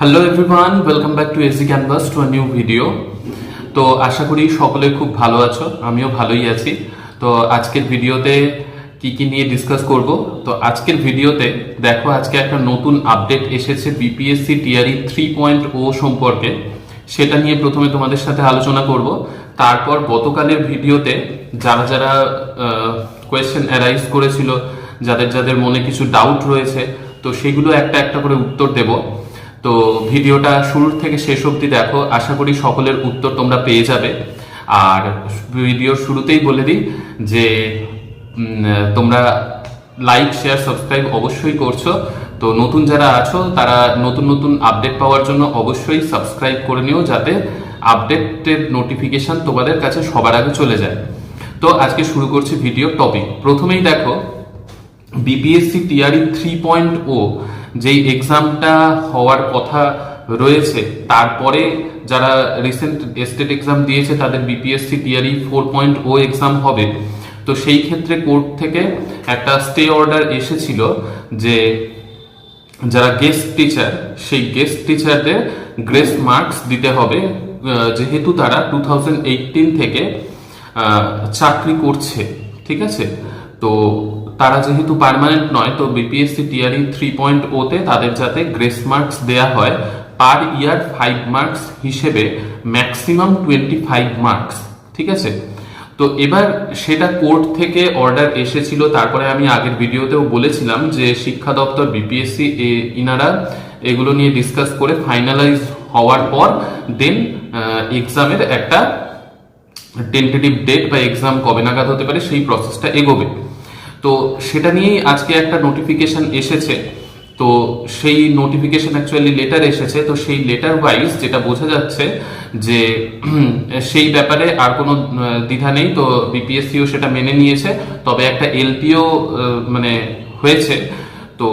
Hello everyone welcome back to AC canvas to new video তো আশা করি সকলে খুব ভালো আছো, আমিও ভালোই আছি। তো আজকের ভিডিওতে কি কি নিয়ে ডিসকাস করব? তো আজকের ভিডিওতে দেখো আজকে একটা নতুন আপডেট এসেছে BPSC TRE three point o সম্পর্কে। সেটা নিয়ে প্রথমে তোমাদের সাথে আলোচনা করব। তারপর গতকালের ভিডিওতে যারা যারা কোয়েশ্চেন অ্যারাইজ করেছিল, যাদের যাদের মনে কিছু ডাউট রয়েছে, তো সেগুলো একটা একটা করে উত্তর দেব। তো ভিডিওটা শুরুর থেকে শেষ অবধি দেখো। আশা করি সকলের উত্তর তোমরা পেয়ে যাবে। আর ভিডিওর শুরুতেই বলে দিই যে তোমরা লাইক শেয়ার সাবস্ক্রাইব অবশ্যই করছ। তো নতুন যারা আছো, তারা নতুন নতুন আপডেট পাওয়ার জন্য অবশ্যই সাবস্ক্রাইব করে নিও যাতে আপডেটের নোটিফিকেশন তোমাদের কাছে সবার আগে চলে যায়। তো আজকে শুরু করছি ভিডিও টপিক প্রথমেই দেখো BPSC TRE three point o যেই এক্সামটা হওয়ার কথা রয়েছে, তারপরে যারা রিসেন্ট স্টেট এক্সাম দিয়েছে, তাদের BPSC TRE four point o exam হবে। তো সেই ক্ষেত্রে কোর্ট থেকে একটা স্টে অর্ডার এসেছিল যে যারা গেস্ট টিচার সেই গেস্ট টিচারদের গ্রেস মার্কস দিতে হবে যেহেতু তারা টু থাউজেন্ড থেকে চাকরি করছে, ঠিক আছে? তো তারা যেহেতু পার্মানেন্ট নয়, তো বিপিএসসি টিআরই থ্রি পয়েন্ট ওতে তাদের যাতে গ্রেস মার্কস দেয়া হয় পার ইয়ার ফাইভ মার্কস হিসেবে ম্যাক্সিমাম টোয়েন্টি ফাইভ মার্কস ঠিক আছে? তো এবার সেটা কোর্ট থেকে অর্ডার এসেছিল, তারপরে আমি আগের ভিডিওতেও বলেছিলাম যে শিক্ষা দপ্তর বিপিএসসি ইনারা এগুলো নিয়ে ডিসকাস করে ফাইনালাইজ হওয়ার পর দেন এক্সামের একটা টেন্টেটিভ ডেট বা এক্সাম কবে নাগাদ হতে পারে সেই প্রসেসটা এগোবে। তো সেটা নিয়েই আজকে একটা নোটিফিকেশন এসেছে। তো সেই নোটিফিকেশন অ্যাকচুয়ালি লেটার এসেছে। তো সেই লেটার ওয়াইজ যেটা বোঝা যাচ্ছে যে সেই ব্যাপারে আর কোনো দ্বিধা নেই। তো বিপিএসসিও সেটা মেনে নিয়েছে। তবে একটা এলপিও মানে হয়েছে। তো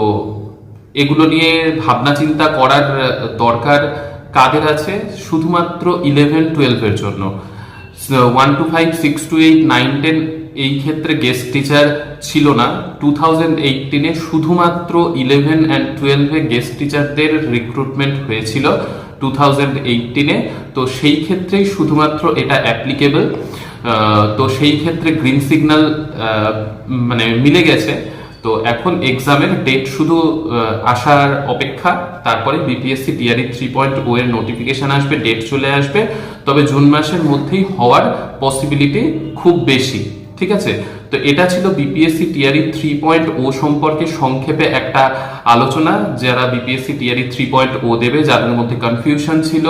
এগুলো নিয়ে ভাবনা চিন্তা করার দরকার কাদের আছে? শুধুমাত্র ইলেভেন টুয়েলভের জন্য। One two five six two eight nine ten এই ক্ষেত্রে গেস্ট টিচার ছিল না। টু থাউজেন্ড এইটিনে শুধুমাত্র ইলেভেন অ্যান্ড টুয়েলভে গেস্ট টিচারদের রিক্রুটমেন্ট হয়েছিল টু থাউজেন্ড এইটিনে তো সেই ক্ষেত্রেই শুধুমাত্র এটা অ্যাপ্লিকেবল তো সেই ক্ষেত্রে গ্রিন সিগন্যাল মানে মিলে গেছে। তো এখন এক্সামের ডেট শুধু আসার অপেক্ষা। তারপরে BPSC TRE three point o এর নোটিফিকেশন আসবে ডেট চলে আসবে। তবে জুন মাসের মধ্যেই হওয়ার পসিবিলিটি খুব বেশি। ঠিক আছে? তো এটা ছিল BPSC TRE three point o সম্পর্কে সংক্ষেপে একটা আলোচনা, যারা BPSC TRE three point o দেবে, যাদের মধ্যে কনফিউশন ছিল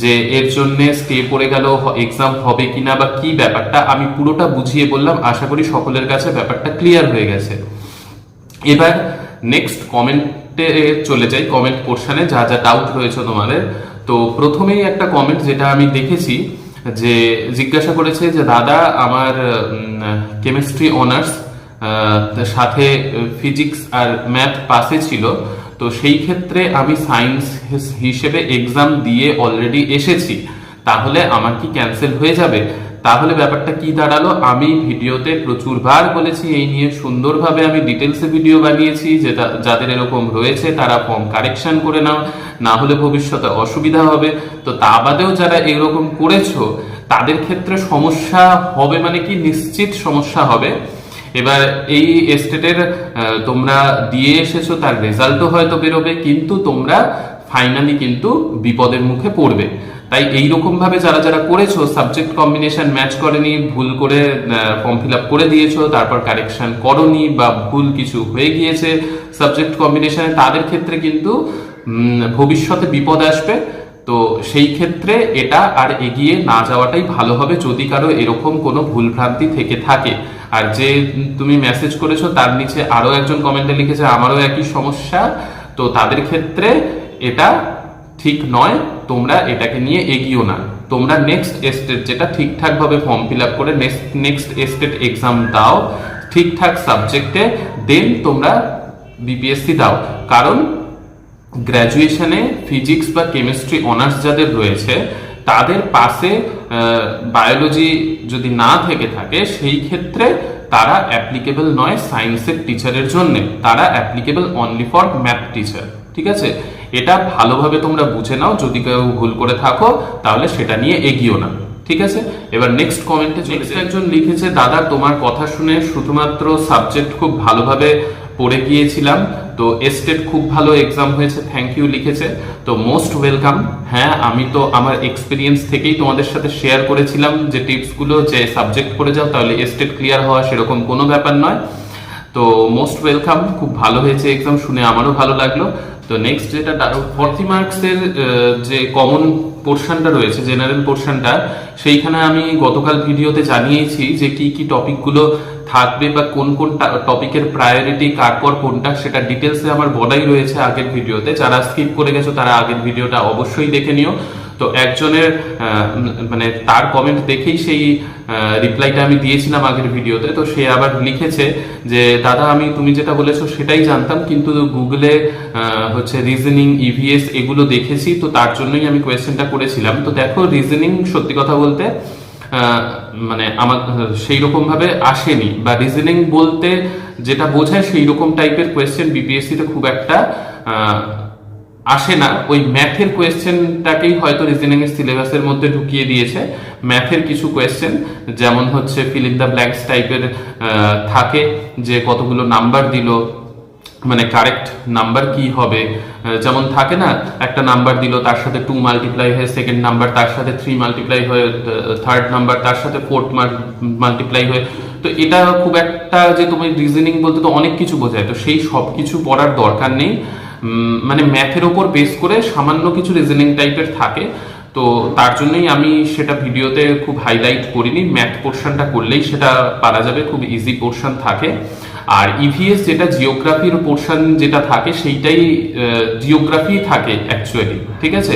যে এর জন্য স্টে পড়ে গেল এক্সাম হবে কিনা বা কি ব্যাপারটা, আমি পুরোটা বুঝিয়ে বললাম। আশা করি সকলের কাছে ব্যাপারটা ক্লিয়ার হয়ে গেছে। এবার নেক্সট কমেন্টে চলে যাই কমেন্ট পোর্শনে যা যা ডাউট রয়েছে তোমাদের। তো প্রথমেই একটা কমেন্ট যেটা আমি দেখেছি যে জিজ্ঞাসা করেছে যে, দাদা, আমার কেমিস্ট্রি অনার্স সাথে ফিজিক্স আর ম্যাথ পাসে ছিল। তো সেই ক্ষেত্রে আমি সায়েন্স হিসেবে এক্সাম দিয়ে অলরেডি এসেছি। তাহলে আমার কি ক্যান্সেল হয়ে যাবে? তাহলে ব্যাপারটা কি দাঁড়াল? আমি ভিডিওতে প্রচুরবার বলেছি, এই নিয়ে সুন্দরভাবে আমি ডিটেলসে ভিডিও বানিয়েছি, যেটা, যাদের এরকম রয়েছে, তারা ফর্ম কারেকশন করে নাও, না হলে ভবিষ্যতে অসুবিধা হবে। তো তা বাদেও যারা এরকম করেছ, তাদের ক্ষেত্রে সমস্যা হবে মানে কি? নিশ্চিত সমস্যা হবে। এবার এই এস্টেটের তোমরা দিয়ে এসেছ, তার রেজাল্টও হয়তো বেরোবে, কিন্তু তোমরা ফাইনালি কিন্তু বিপদের মুখে পড়বে। তাই এই রকম ভাবে যারা যারা করেছ সাবজেক্ট কম্বিনেশন ম্যাচ করেনি, ভুল করে ফর্ম ফিল আপ করে দিয়েছ, তারপর কারেকশন করনি বা ভুল কিছু হয়ে গিয়েছে সাবজেক্ট কম্বিনেশনে তাদের ক্ষেত্রে কিন্তু ভবিষ্যতে বিপদ আসবে। তো সেই ক্ষেত্রে এটা আর এগিয়ে না যাওয়াটাই ভালো হবে যদি কারও এরকম কোনো ভুলভ্রান্তি থেকে থাকে। আর যে তুমি মেসেজ করেছ, তার নিচে আরও একজন কমেন্টে লিখেছে, আমারও একই সমস্যা। তো তাদের ক্ষেত্রে এটা ঠিক নয়। তোমরা এটাকে নিয়ে এগিয়েও না। তোমরা নেক্সট স্টেট যেটা ঠিকঠাক ভাবে ফর্ম ফিল আপ করে নেক্সট নেক্সট স্টেট এক্সাম দাও, ঠিকঠাক সাবজেক্টে দেন তোমরা বিপিএসসি দাও। কারণ গ্র্যাজুয়েশনে ফিজিক্স বা কেমিস্ট্রি অনার্স যাদের রয়েছে, তাদের পাশে বায়োলজি যদি না থেকে থাকে, সেই ক্ষেত্রে তারা অ্যাপ্লিকেবল নয় সায়েন্সের টিচারের জন্য। তারা applicable only for math teacher ঠিক আছে? এটা ভালোভাবে তোমরা বুঝে নাও যদি কেউ ভুল করে থাকো তাহলে সেটা নিয়ে এগিয়েও না। ঠিক আছে? এবার নেক্সট কমেন্টে নেক্সট একজন লিখেছে দাদা তোমার কথা শুনে শুধুমাত্র সাবজেক্ট খুব ভালোভাবে পড়ে গিয়েছিলাম। তো এস্টেট খুব ভালো এক্সাম হয়েছে থ্যাংক ইউ লিখেছে। তো মোস্ট ওয়েলকাম হ্যাঁ আমি তো আমার এক্সপিরিয়েন্স থেকেই তোমাদের সাথে শেয়ার করেছিলাম যে টিপসগুলো যে সাবজেক্ট পড়ে যাও তাহলে এস্টেট ক্লিয়ার হওয়া সেরকম কোনো ব্যাপার নয়। তো মোস্ট ওয়েলকাম খুব ভালো হয়েছে এক্সাম শুনে আমারও ভালো লাগল। তো নেক্সট যেটা ফর্টি মার্কসের যে কমন পোর্শনটা রয়েছে জেনারেল পোর্শনটা সেইখানে আমি গতকাল ভিডিওতে জানিয়েছি যে কি কি টপিকগুলো থাকবে বা কোন কোন টপিকের প্রায়োরিটি কার পর কোনটা, সেটা ডিটেলসে আমার বলাই রয়েছে আগের ভিডিওতে যারা স্কিপ করে গেছো, তারা আগের ভিডিওটা অবশ্যই দেখে নিও। তো একজনের মানে তার কমেন্ট দেখেই সেই রিপ্লাইটা আমি দিয়েছিলাম আগের ভিডিওতে। তো সে আবার লিখেছে যে, দাদা, আমি, তুমি যেটা বলেছ সেটাই জানতাম, কিন্তু গুগলে হচ্ছে রিজনিং ইভিএস এগুলো দেখেছি, তো তার জন্যই আমি কোয়েশ্চেনটা করেছিলাম। তো দেখো রিজনিং সত্যি কথা বলতে মানে আমার, সেই রকম ভাবে আসেনি। বা রিজনিং বলতে যেটা বোঝায় সেই রকম টাইপের কোয়েশ্চেন বিপিএসসি তে খুব একটা আসে না। ওই ম্যাথের কোয়েশ্চেনটাকেই হয়তো রিজনিং এর সিলেবাসের মধ্যে ঢুকিয়ে দিয়েছে। ম্যাথের কিছু কোয়েশ্চেন যেমন হচ্ছে ফিল ইন দ্য ব্ল্যাঙ্কস টাইপের থাকে যে কতগুলো নাম্বার দিল মানে কারেক্ট নাম্বার কি হবে। যেমন থাকে না, একটা নাম্বার দিল, তার সাথে টু মাল্টিপ্লাই হয়ে সেকেন্ড নাম্বার তার সাথে থ্রি মাল্টিপ্লাই হয়ে থার্ড নাম্বার তার সাথে ফোর্থ মাল্টিপ্লাই হয়ে। তো এটা খুব একটা যে তুমি রিজনিং বলতে তো অনেক কিছু বোঝায়। তো সেই সব কিছু পড়ার দরকার নেই। মানে ম্যাথের ওপর বেস করে সামান্য কিছু রিজনিং টাইপের থাকে। তো তার জন্যই আমি সেটা ভিডিওতে খুব হাইলাইট করিনি। ম্যাথ পোর্শনটা করলেই সেটা পারা যাবে, খুব ইজি পোর্শন থাকে। আর ইভিএস যেটা জিওগ্রাফির পোর্শন যেটা থাকে, সেইটাই জিওগ্রাফি থাকে অ্যাকচুয়ালি ঠিক আছে?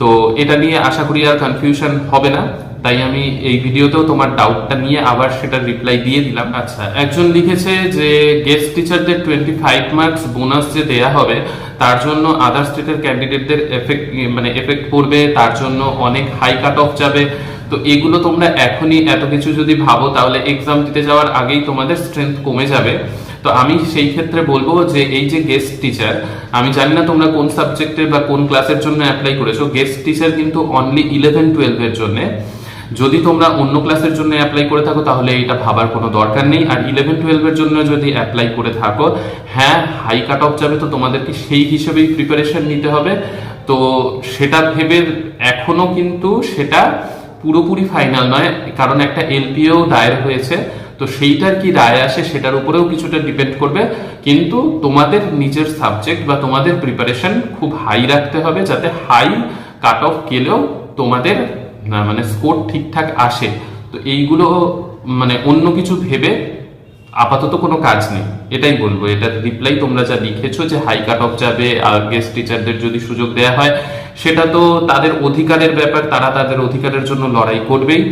তো এটা নিয়ে আশা করি আর কনফিউশন হবে না। তাই আমি এই ভিডিওতেও তোমার ডাউটটা নিয়ে আবার সেটা রিপ্লাই দিয়ে দিলাম। আচ্ছা একজন লিখেছে যে গেস্ট টিচারদের টোয়েন্টি ফাইভ মার্কস বোনাস যে দেয়া হবে, তার জন্য আদার স্টেটের ক্যান্ডিডেটদের এফেক্ট মানে এফেক্ট পড়বে, তার জন্য অনেক হাই কাট অফ যাবে। তো এগুলো তোমরা এখনই এত কিছু যদি ভাবো, তাহলে এক্সাম দিতে যাওয়ার আগেই তোমাদের স্ট্রেংথ কমে যাবে। তো আমি সেই ক্ষেত্রে বলব যে, এই যে গেস্ট টিচার আমি জানি না তোমরা কোন সাবজেক্টের বা কোন ক্লাসের জন্য অ্যাপ্লাই করেছ। গেস্ট টিচার কিন্তু অনলি ইলেভেন টুয়েলভের জন্য। যদি তোমরা অন্য ক্লাসের জন্য অ্যাপ্লাই করে থাকো, তাহলে এটা ভাবার কোনো দরকার নেই। আর ইলেভেন টুয়েলভের জন্য যদি অ্যাপ্লাই করে থাকো হ্যাঁ হাই কাট অফ যাবে তো তোমাদেরকে সেই হিসেবেই প্রিপারেশন নিতে হবে। তো সেটা ভেবে এখনও কিন্তু সেটা পুরোপুরি ফাইনাল নয়, কারণ একটা এলপিও দায়ের হয়েছে। তো সেইটার কি রায় আসে সেটার উপরেও কিছুটা ডিপেন্ড করবে। কিন্তু তোমাদের নিজের সাবজেক্ট বা তোমাদের প্রিপারেশন খুব হাই রাখতে হবে, যাতে হাই কাট অফ গেলেও তোমাদের মানে স্কোর ঠিকঠাক আসে, তো এইগুলো মানে অন্য কিছু ভেবে আপাতত কোনো কাজ নেই, এটাই বলব। এটা রিপ্লাই তোমরা যা লিখেছো যে হাই কাট অফ যাবে আর গেস্ট টিচারদের যদি সুযোগ দেওয়া হয় সেটা তো তাদের অধিকারের ব্যাপার, তারা তাদের অধিকারের জন্য লড়াই করবেই।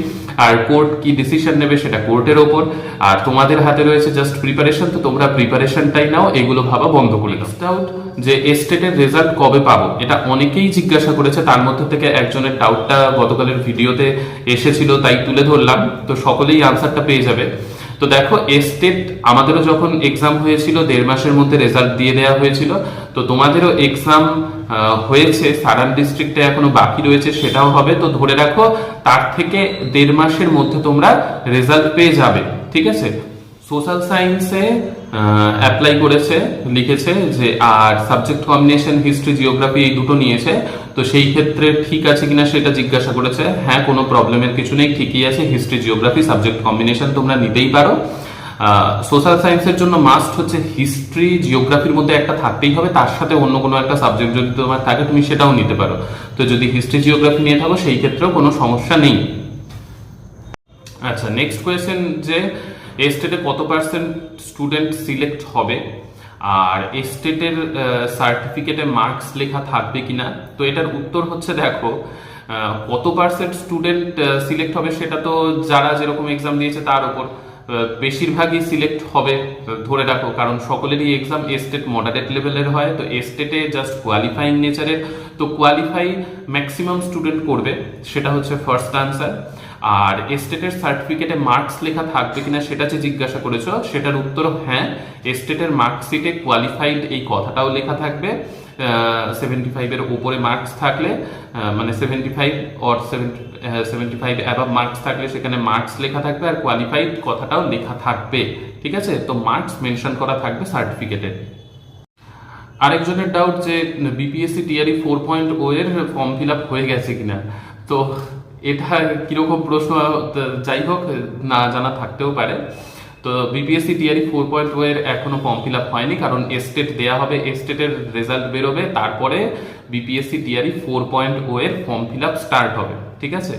আর কোর্ট কি ডিসিশন নেবে সেটা কোর্টের ওপর। আর তোমাদের হাতে রয়েছে জাস্ট প্রিপারেশন তো তোমরা প্রিপারেশনটাই নাও, এগুলো ভাবা বন্ধ করে দাও। যে এস্টেটের রেজাল্ট কবে পাবো? এটা অনেকেই জিজ্ঞাসা করেছে, তার মধ্যে থেকে একজনের ডাউটটা গতকালের ভিডিওতে এসেছিল, তাই তুলে ধরলাম। তো সকলেই আনসারটা পেয়ে যাবে। তো দেখো এস্টেট আমাদেরও যখন এক্সাম হয়েছিল, দেড় মাসের মধ্যে রেজাল্ট দিয়ে দেওয়া হয়েছিল, তো তোমাদেরও এক্সাম হয়েছে, সারান ডিস্ট্রিক্টে এখনও বাকি রয়েছে, সেটাও হবে। তো ধরে রাখো, তার থেকে দেড় মাসের মধ্যে তোমরা রেজাল্ট পেয়ে যাবে, ঠিক আছে? সোশ্যাল সায়েন্সে অ্যাপ্লাই করেছে, লিখেছে যে, আর সাবজেক্ট কম্বিনেশন হিস্ট্রি জিওগ্রাফি এই দুটো নিয়েছে, তো সেই ক্ষেত্রে ঠিক আছে কিনা সেটা জিজ্ঞাসা করেছে। হ্যাঁ কোনো প্রবলেমের কিছু নেই, ঠিকই আছে হিস্ট্রি জিওগ্রাফি সাবজেক্ট কম্বিনেশন তোমরা নিতেই পারো। সোশ্যাল সায়েন্সের জন্য মাস্ট হচ্ছে হিস্ট্রি জিওগ্রাফির মধ্যে একটা থাকতেই হবে, তার সাথে অন্য কোনো একটা সাবজেক্ট যদি তোমার থাকে, তুমি সেটাও নিতে পারো। তো যদি হিস্ট্রি জিওগ্রাফি নিয়ে থাকো, সেই ক্ষেত্রেও কোনো সমস্যা নেই। আচ্ছা নেক্সট কোয়েশ্চেন যে এস্টেটে কত পার্সেন্ট স্টুডেন্ট সিলেক্ট হবে? আর এস্টেটের সার্টিফিকেটে মার্কস লেখা থাকবে কিনা? তো এটার উত্তর হচ্ছে দেখো কত পার্সেন্ট স্টুডেন্ট সিলেক্ট হবে সেটা তো যারা যেরকম এক্সাম দিয়েছে তার উপর বেশিরভাগই সিলেক্ট হবে ধরে রাখো। কারণ সকলেরই এক্সাম এস্টেট মডারেট লেভেলের হয়, তো এস্টেটে জাস্ট কোয়ালিফাইং নেচারের তো কোয়ালিফাই ম্যাক্সিমাম স্টুডেন্ট করবে, সেটা হচ্ছে ফার্স্ট আনসার আর এস্টেটের সার্টিফিকেটে মার্কস লেখা থাকবে কিনা সেটা যে জিজ্ঞাসা করেছ, সেটার উত্তর হ্যাঁ এস্টেটের মার্কশিটে কোয়ালিফাইড এই কথাটাও লেখা থাকবে। সেভেন্টি ফাইভের উপরে মার্কস থাকলে মানে seventy five or seventy five above marks থাকলে সেখানে মার্কস লেখা থাকবে আর কোয়ালিফাইড কথাটাও লেখা থাকবে। ঠিক আছে? তো মার্কস মেনশন করা থাকবে সার্টিফিকেটে আরেকজনের ডাউট যে BPSC TRE four point o এর ফর্ম ফিল আপ হয়ে গেছে কিনা। তো এটা কীরকম প্রশ্ন যাই হোক, না জানা থাকতেও পারে। তো বিপিএসসি টিআরই ফোর পয়েন্ট এর এখনও ফর্ম ফিল আপ হয়নি, কারণ এস্টেট দেয়া হবে এস্টেটের রেজাল্ট বেরোবে, তারপরে বিপিএসসি টিআরই ফোর পয়েন্ট এর ফর্ম ফিল আপ স্টার্ট হবে, ঠিক আছে?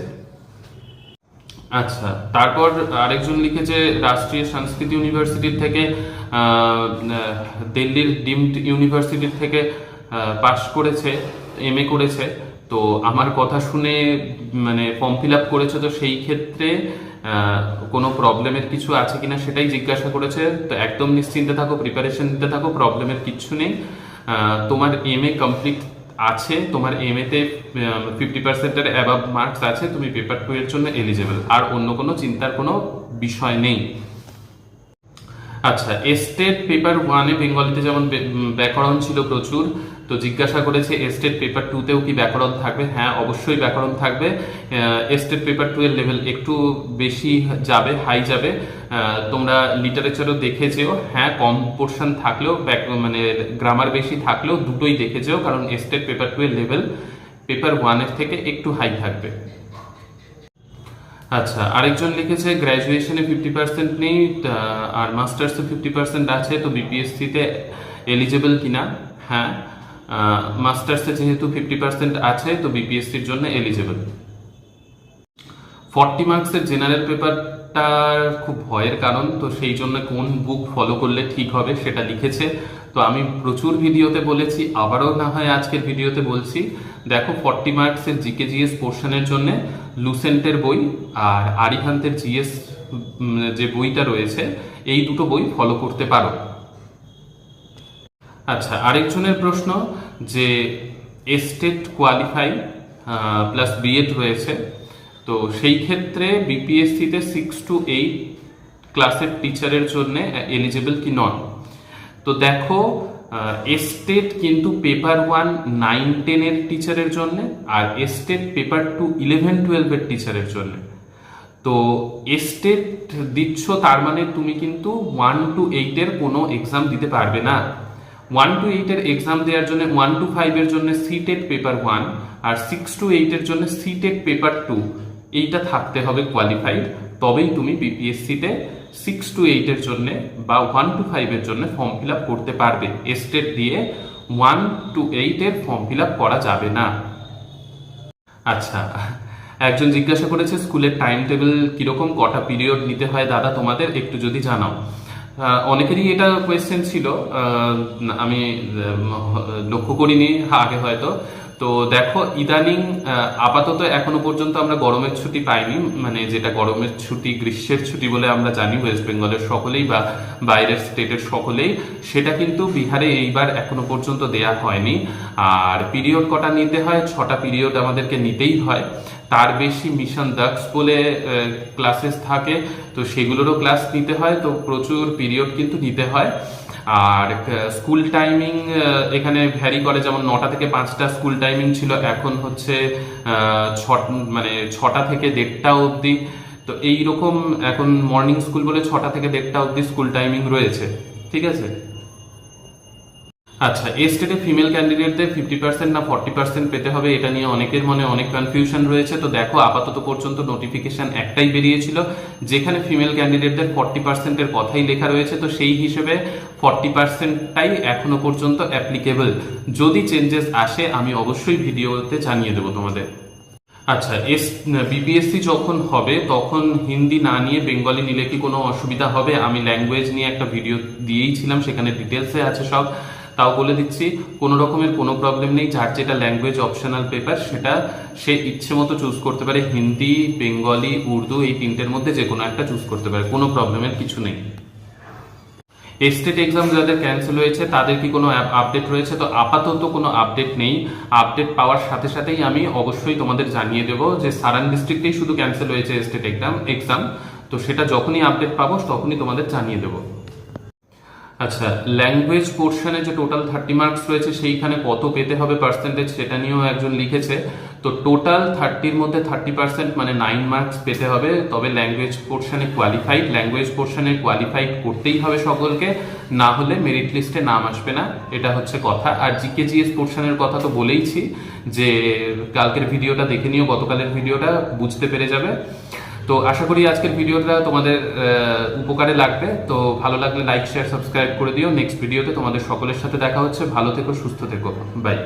আচ্ছা তারপর আরেকজন লিখেছে, রাষ্ট্রীয় সংস্কৃত ইউনিভার্সিটির থেকে দিল্লির ডিমড ইউনিভার্সিটির থেকে পাশ করেছে এম করেছে। তো আমার কথা শুনে মানে ফর্ম ফিল আপ করেছে তো সেই ক্ষেত্রে কোনো প্রবলেমের কিছু আছে কিনা সেটাই জিজ্ঞাসা করেছে। তো একদম নিশ্চিন্তে থাকো প্রিপারেশন নিতে থাকো প্রবলেমের কিচ্ছু নেই। তোমার এম এ কমপ্লিট আছে, তোমার এম এতে ফিফটি পার্সেন্টের অ্যাবাভ মার্কস আছে, তুমি পেপার টু এর জন্য এলিজেবল আর অন্য কোনো চিন্তার কোনো বিষয় নেই। আচ্ছা এস্টেট পেপার ওয়ানে বেঙ্গলিতে যেমন ব্যাকরণ ছিল প্রচুর, তো জিজ্ঞাসা করেছে এস্টেট পেপার টুতেও কি ব্যাকরণ থাকবে? হ্যাঁ অবশ্যই ব্যাকরণ থাকবে। এস্টেট পেপার টু এর লেভেল একটু বেশি যাবে হাই যাবে। তোমরা লিটারেচারও দেখে যেও হ্যাঁ কম পোর্শন থাকলেও মানে গ্রামার বেশি থাকলেও দুটোই দেখে যেও কারণ এস্টেট পেপার টু এর লেভেল পেপার ওয়ানের থেকে একটু হাই থাকবে। আচ্ছা আরেকজন লিখেছে গ্র্যাজুয়েশনে ফিফটি পার্সেন্ট নেই আর মাস্টার্সে ফিফটি পার্সেন্ট আছে, তো বিপিএসসিতে এলিজেবল কিনা? হ্যাঁ মাস্টার্সে যেহেতু ফিফটি পার্সেন্ট আছে, তো বিপিএসসির জন্য এলিজেবল ফর্টি মার্কসের জেনারেল পেপারটার খুব ভয়ের কারণ, তো সেই জন্য কোন বুক ফলো করলে ঠিক হবে সেটা লিখেছে আমি প্রচুর ভিডিওতে বলেছি, আবারও না হয় আজকের ভিডিওতে বলছি, দেখো ফর্টি মার্কসের জিকে জিএস পোর্শনের জন্য লুসেন্টের বই আর আরিহান্তের জিএস যে বইটা রয়েছে, এই দুটো বই ফলো করতে পারো। আচ্ছা আরেকজনের প্রশ্ন যে এস্টেট কোয়ালিফাই প্লাস বিএড রয়েছে, তো সেই ক্ষেত্রে বিপিএসসিতে সিক্স টু এইট ক্লাসের টিচারের জন্য এলিজিবল কি নন? তো দেখো এস্টেট কিন্তু পেপার ওয়ান নাইন টেনের টিচারের জন্য আর এস্টেট পেপার টু ইলেভেন টুয়েলভের টিচারের জন্য। তো এস্টেট দিচ্ছ তার মানে তুমি কিন্তু ওয়ান টু এইটের কোনো এক্সাম দিতে পারবে না। ওয়ান টু এইটের এক্সাম দেওয়ার জন্য ওয়ান টু ফাইভের জন্য সিটেট পেপার ওয়ান আর সিক্স টু এইটের জন্য সিটেট পেপার টু এইটা থাকতে হবে কোয়ালিফাইড তবেই তুমি বিপিএসসিতে সিক্স টু এইটের জন্য বা ওয়ান টু ফাইভের জন্য ফর্ম ফিল করতে পারবে। এস্টেট দিয়ে ওয়ান টু এইটের ফর্ম ফিল করা যাবে না। আচ্ছা একজন জিজ্ঞাসা করেছে, স্কুলের টাইম টেবিল কীরকম? কটা পিরিয়ড নিতে হয়? দাদা, তোমাদের একটু যদি জানাও। অনেকেরই এটা কোয়েশ্চেন ছিল। আমি লক্ষ্য করিনি, আগে হয়তো। তো দেখো, ইদানিং আপাতত এখনও পর্যন্ত আমরা গরমের ছুটি পাইনি। মানে যেটা গরমের ছুটি, গ্রীষ্মের ছুটি বলে আমরা জানি ওয়েস্ট বেঙ্গলের সকলেই বা বাইরের স্টেটের সকলেই। সেটা কিন্তু বিহারে এইবার এখনও পর্যন্ত দেয়া হয়নি। আর পিরিয়ড কটা নিতে হয়? ছটা পিরিয়ড আমাদেরকে নিতেই হয়। তার বেশি মিশন দাক্স বলে ক্লাসেস থাকে। তো সেগুলোরও ক্লাস নিতে হয়। তো প্রচুর পিরিয়ড কিন্তু নিতে হয়। আর স্কুল টাইমিং এখানে ভ্যারি করে। যেমন নটা থেকে পাঁচটা স্কুল টাইমিং ছিল। এখন হচ্ছে ছ মানে ছটা থেকে দেড়টা অবধি। তো এই রকম এখন মর্নিং স্কুল বলে ছটা থেকে দেড়টা অবধি স্কুল টাইমিং রয়েছে। ঠিক আছে? আচ্ছা এই স্টেটে ফিমেল ক্যান্ডিডেটদের ফিফটি পার্সেন্ট না ফর্টি পার্সেন্ট পেতে হবে, এটা নিয়ে অনেকের মনে অনেক কনফিউশন রয়েছে। তো দেখো, আপাতত পর্যন্ত নোটিফিকেশন একটাই বেরিয়েছিল, যেখানে ফিমেল ক্যান্ডিডেটদের ফর্টি পার্সেন্টের কথাই লেখা রয়েছে। তো সেই হিসেবে ফর্টি পার্সেন্টটাই এখনও পর্যন্ত অ্যাপ্লিকেবল যদি চেঞ্জেস আসে, আমি অবশ্যই ভিডিওতে জানিয়ে দেবো তোমাদের। আচ্ছা এস বিপিএসসি যখন হবে, তখন হিন্দি না নিয়ে বেঙ্গলি নিলে কি কোনো অসুবিধা হবে? আমি ল্যাঙ্গুয়েজ নিয়ে একটা ভিডিও দিয়েই ছিলাম, সেখানে ডিটেলসে আছে সব। তাও বলে দিচ্ছি, কোনো রকমের কোনো প্রবলেম নেই। যার যেটা ল্যাঙ্গুয়েজ অপশনাল পেপার সেটা সে ইচ্ছে মতো চুজ করতে পারে। হিন্দি, বেঙ্গলি, উর্দু, এই তিনটের মধ্যে যে কোনো একটা চুজ করতে পারে। কোনো প্রবলেমের কিছু নেই। এস্টেট এক্সাম যাদের ক্যান্সেল হয়েছে, তাদের কি কোনো আপডেট রয়েছে? তো আপাতত কোনো আপডেট নেই। আপডেট পাওয়ার সাথে সাথেই আমি অবশ্যই তোমাদের জানিয়ে দেবো যে সারান ডিস্ট্রিক্টেই শুধু ক্যান্সেল হয়েছে এস্টেট এক্সাম এক্সাম তো সেটা যখনই আপডেট পাবো, তখনই তোমাদের জানিয়ে দেবো। আচ্ছা ল্যাঙ্গুয়েজ পোর্শনে যে টোটাল থার্টি মার্কস রয়েছে, সেইখানে কত পেতে হবে পার্সেন্টেজ সেটা নিয়েও একজন লিখেছে। তো টোটাল থার্টির মধ্যে থার্টি পার্সেন্ট মানে নাইন মার্কস পেতে হবে। তবে ল্যাঙ্গুয়েজ পোর্শনে কোয়ালিফাইড ল্যাঙ্গুয়েজ পোর্শনে কোয়ালিফাইড করতেই হবে সকলকে। না হলে মেরিট লিস্টে নাম আসবে না। এটা হচ্ছে কথা। আর জিকে জিএস পোর্শনের কথা তো বলেইছি যে, কালকের ভিডিওটা দেখে নিও, গতকালের ভিডিওটা, বুঝতে পেরে যাবে। তো আশা করি আজকের ভিডিওটা তোমাদের উপকারে লাগবে। তো ভালো লাগলে লাইক শেয়ার সাবস্ক্রাইব করে দিও। নেক্সট ভিডিওতে তোমাদের সকলের সাথে দেখা হচ্ছে। ভালো থেকো, সুস্থ থেকো। বাই